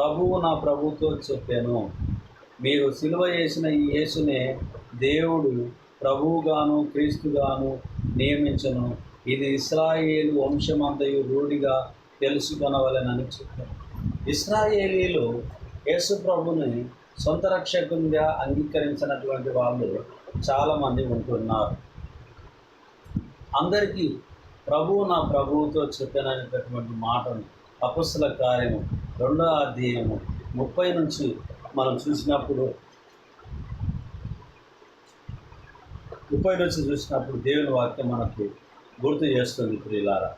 ప్రభువు నా ప్రభుతో చెప్పాను. మీరు సిలువ చేసిన ఈ యేసునే దేవుడు ప్రభువుగాను క్రీస్తుగాను నియమించను. ఇది ఇస్రాయేలు వంశమంతయు రూఢిగా తెలుసుకొనవలెనని చెప్పారు ఇస్రాయేలీలు యేసు ప్రభుని సొంత రక్షకునిగా అంగీకరించినటువంటి వాళ్ళు చాలామంది ఉంటున్నారు. అందరికీ ప్రభువు నా ప్రభువుతో చెప్పాననేటటువంటి మాటను అపుస్తుల కార్యము రెండో అధ్యాయము ముప్పై నుంచి మనం చూసినప్పుడు ముప్పై నుంచి చూసినప్పుడు దేవుని వాక్యం మనకు గుర్తు చేస్తుంది ప్రియులారా.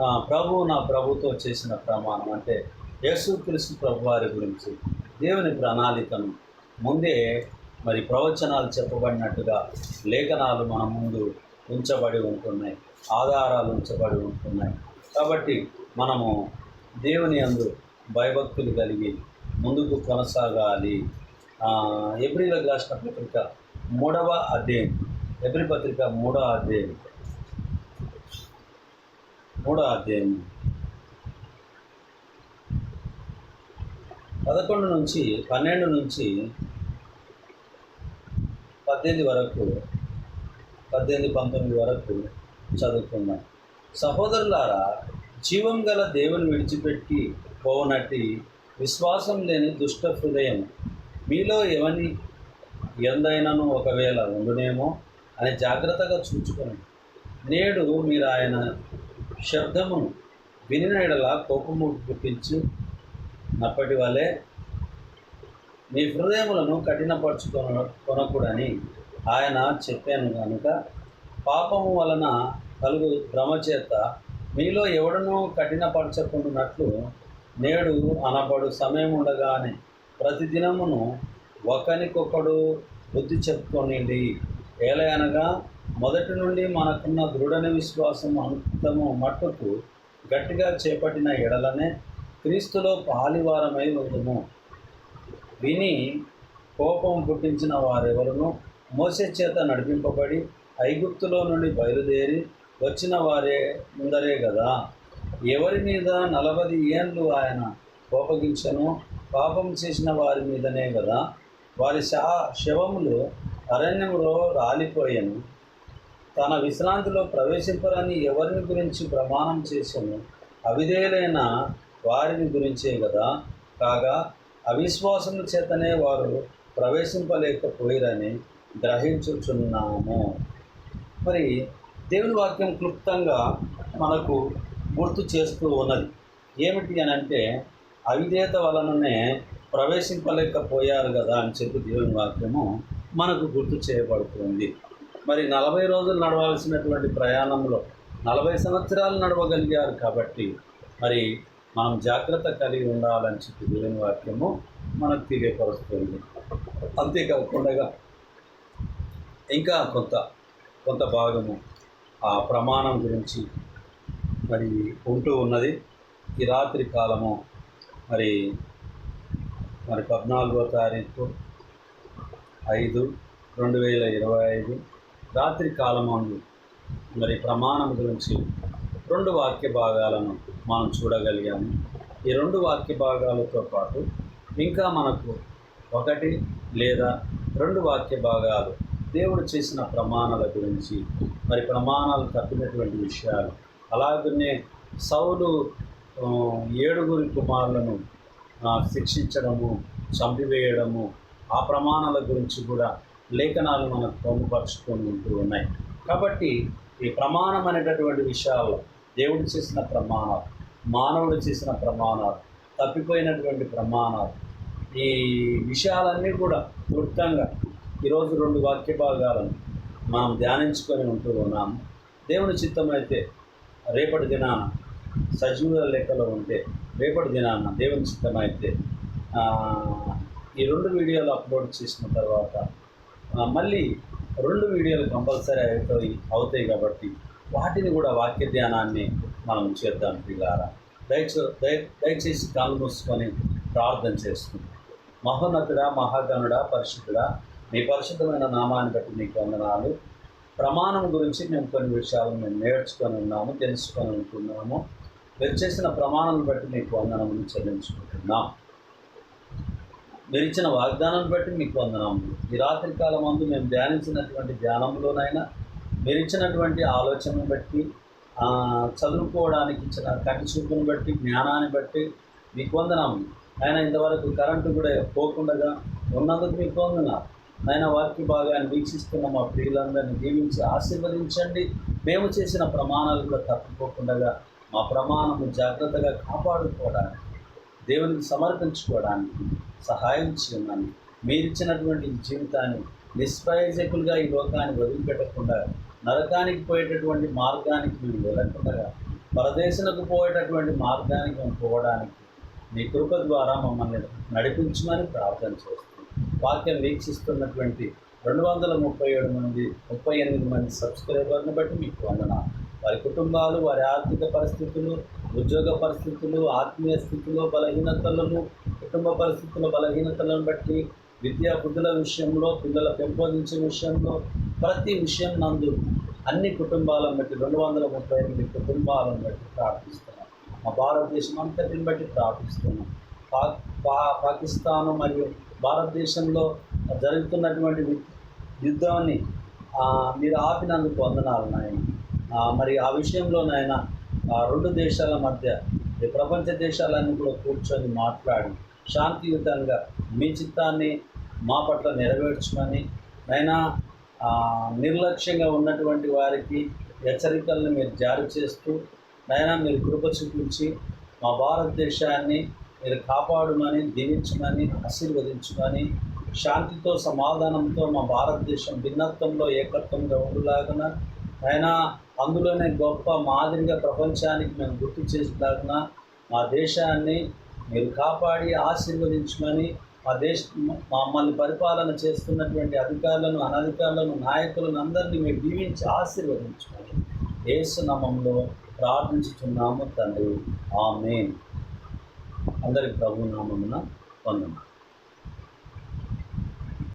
ప్రభు ప్రభువు నా ప్రభుతో చేసిన ప్రమాణం అంటే యేసుక్రీస్తు ప్రభు వారి గురించి దేవుని ప్రణాళికను ముందే మరి ప్రవచనాలు చెప్పబడినట్టుగా లేఖనాలు మన ముందు ఉంచబడి ఉంటున్నాయి ఆధారాలు ఉంచబడి ఉంటున్నాయి. కాబట్టి మనము దేవుని అందు భయభక్తులు కలిగి ముందుకు కొనసాగాలి. ఎబ్రిలకు రాసిన పత్రిక మూడవ అధ్యాయం. ఎబ్రి పత్రిక మూడవ అధ్యాయం. మూడవ అధ్యాయం. పదకొండు నుంచి పన్నెండు నుంచి పద్దెనిమిది వరకు పద్దెనిమిది పంతొమ్మిది వరకు చదువుకున్నాం సహోదరులారా జీవం గల దేవుని విడిచిపెట్టి పోనట్టి విశ్వాసం లేని దుష్ట హృదయం మీలో ఎవని ఎందైనాను ఒకవేళ ఉండునేమో అని జాగ్రత్తగా చూచుకొని నేడు మీరు ఆయన శబ్దమును వినిన ఎడలా కోపము పుట్టించి నప్పటి వలె మీ హృదయములను కఠినపరచుకొన కొనకూడని ఆయన చెప్పాను కనుక పాపము వలన కలుగు భ్రమ చేత మీలో ఎవడనూ కఠినపరచకుండానట్లు నేడు అనబడు సమయం ఉండగానే ప్రతిదినమును ఒకరికొకడు బుద్ధి చెప్పుకొనిండి. ఏలయనగా మొదటి నుండి మనకున్న దృఢన విశ్వాసం అంతము మట్టుకు గట్టిగా చేపట్టిన ఎడలనే క్రీస్తులో పాలివారమై ఉందుము విని కోపం పుట్టించిన వారెవరును మోసే చేత నడిపింపబడి ఐగుప్తులో నుండి బయలుదేరి వచ్చిన వారే ముందరే కదా. ఎవరి మీద నలభై ఏండ్లు ఆయన కోపగించను పాపం చేసిన వారి మీదనే కదా. వారి శా శవములు అరణ్యంలో రాలిపోయాను. తన విశ్రాంతిలో ప్రవేశింపరని ఎవరిని గురించి ప్రమాణం చేశాను అవిధేయులైన వారిని గురించే కదా. కాగా అవిశ్వాసము చేతనే వారు ప్రవేశింపలేకపోయిరని గ్రహించుచున్నాము. మరి దేవుని వాక్యం క్లుప్తంగా మనకు గుర్తు చేస్తూ ఉన్నది. ఏమిటి అని అంటే అవిధేత వలననే ప్రవేశింపలేకపోయారు కదా అని చెప్పి దేవుని వాక్యము మనకు గుర్తు చేయబడుతుంది. మరి నలభై రోజులు నడవాల్సినటువంటి ప్రయాణంలో నలభై సంవత్సరాలు నడవగలిగారు కాబట్టి మరి మనం జాగ్రత్త కలిగి ఉండాలని చెప్పి దేవుని వాక్యము మనకు తెలియపరుస్తుంది. అంతేకాకుండా ఇంకా కొంత కొంత భాగము ఆ ప్రమాణం గురించి మరి ఉంటూ ఉన్నది. ఈ రాత్రి కాలము మరి మరి పద్నాలుగో తారీఖు ఐదు రెండు వేల ఇరవై ఐదు రాత్రి కాలమందు మరి ప్రమాణం గురించి రెండు వాక్య భాగాలను మనం చూడగలిగాము. ఈ రెండు వాక్య భాగాలతో పాటు ఇంకా మనకు ఒకటి లేదా రెండు వాక్య భాగాలు దేవుడు చేసిన ప్రమాణాల గురించి మరి ప్రమాణాలు తప్పినటువంటి విషయాలు. అలాగనే సౌలు ఏడుగురి కుమారులను శిక్షించడము చంపివేయడము ఆ ప్రమాణాల గురించి కూడా లేఖనాలు మనకు పొందుపరుచుకొని ఉంటూ ఉన్నాయి. కాబట్టి ఈ ప్రమాణం అనేటటువంటి విషయాల్లో దేవుడు చేసిన ప్రమాణాలు మానవుడు చేసిన ప్రమాణాలు తప్పిపోయినటువంటి ప్రమాణాలు ఈ విషయాలన్నీ కూడా క్లుప్తంగా ఈరోజు రెండు వాక్య భాగాలను మనం ధ్యానించుకొని ఉంటూ ఉన్నాము. దేవుని చిత్తమైతే రేపటి దినాన సజీవుల లెక్కలో ఉంటే రేపటి దినాన దేవుని చిత్తమైతే ఈ రెండు వీడియోలు అప్లోడ్ చేసిన తర్వాత మళ్ళీ రెండు వీడియోలు కంపల్సరీ అవుతాయి అవుతాయి కాబట్టి వాటిని కూడా వాక్య ధ్యానాన్ని మనం చేద్దాం పిల్లారా. దయచే దయ దయచేసి కాళ్ళు మూసుకొని ప్రార్థన చేస్తుంది మహోన్నతుడా మహాగణుడా పరిశుద్ధుడా మీ పరిశుద్ధమైన నామాన్ని బట్టి మీకు వందనాలు. ప్రమాణం గురించి మేము కొన్ని విషయాలు మేము నేర్చుకొని ఉన్నాము తెలుసుకొని ఉంటున్నాము. మీరు చేసిన ప్రమాణాలను బట్టి మీకు వందనములు చెల్లించుకుంటున్నాం. మీరు ఇచ్చిన వాగ్దానాన్ని బట్టి మీకు వందనములు. ఈ రాత్రి కాలం మందు మేము ధ్యానించినటువంటి ధ్యానంలోనైనా మీరు ఇచ్చినటువంటి ఆలోచనను బట్టి చదువుకోవడానికి ఇచ్చిన కంటి చూపును బట్టి జ్ఞానాన్ని బట్టి మీకు వందనములు. ఆయన ఇంతవరకు కరెంటు కూడా పోకుండా ఉన్నందుకు మీకు వందనాలు. ఆయన వారికి భాగాన్ని వీక్షిస్తున్న మా ప్రియులందరినీ దీవించి ఆశీర్వదించండి. మేము చేసిన ప్రమాణాలు కూడా తప్పిపోకుండా మా ప్రమాణము జాగ్రత్తగా కాపాడుకోవడానికి దేవునికి సమర్పించుకోవడానికి సహాయం చేయమని మీరిచ్చినటువంటి జీవితాన్ని నిష్ప్రయోజకులుగా ఈ లోకాన్ని వదిలిపెట్టకుండా నరకానికి పోయేటటువంటి మార్గానికి మేము వెళ్ళకుండా పరదేశులకు పోయేటటువంటి మార్గానికి మేము పోవడానికి మీ కృప ద్వారా మమ్మల్ని నడిపించమని ప్రార్థన చేస్తాం వాక్యం వీక్షిస్తున్నటువంటి రెండు వందల ముప్పై ఏడు మంది ముప్పై ఎనిమిది మంది సబ్స్క్రైబర్ని బట్టి మీకు వందన. వారి కుటుంబాలు వారి ఆర్థిక పరిస్థితులు ఉద్యోగ పరిస్థితులు ఆత్మీయ స్థితిలో బలహీనతలను కుటుంబ పరిస్థితుల బలహీనతలను బట్టి విద్యా బుద్ధుల విషయంలో పిల్లల పెంపొందించే విషయంలో ప్రతి విషయం నందు అన్ని కుటుంబాలను బట్టి రెండు వందల ముప్పై ఎనిమిది కుటుంబాలను బట్టి ప్రార్థిస్తున్నాం. మా భారతదేశం అంతటిని బట్టి ప్రార్థిస్తున్నాం. పా పా పాకిస్తాను మరియు భారతదేశంలో జరుగుతున్నటువంటి యుద్ధాన్ని మీరు ఆపినందుకు వందనాలు నాయన. మరి ఆ విషయంలో నాయన రెండు దేశాల మధ్య ప్రపంచ దేశాలన్నీ కూడా కూర్చొని మాట్లాడి శాంతియుతంగా మీ చిత్తాన్ని మా పట్ల నెరవేర్చమని నైనా నిర్లక్ష్యంగా ఉన్నటువంటి వారికి హెచ్చరికలను మీరు జారీ చేస్తూ నైనా మీరు కృప చూపించి మా భారతదేశాన్ని మీరు కాపాడమని దీవించమని ఆశీర్వదించమని శాంతితో సమాధానంతో మా భారతదేశం భిన్నత్వంలో ఏకత్వంగా ఉండలాగన. అయినా అందులోనే గొప్ప మాదిరిగా ప్రపంచానికి మేము గుర్తు చేసేలాగున మా దేశాన్ని మీరు కాపాడి ఆశీర్వదించమని మా దేశ మమ్మల్ని పరిపాలన చేస్తున్నటువంటి అధికారులను అనధికారులను నాయకులను అందరినీ మీరు దీవించి ఆశీర్వదించమని ఏసునామంలో ప్రార్థించుతున్నాము తండ్రి. ఆమెన్. అందరికి ప్రభు నామమున వందనాలు.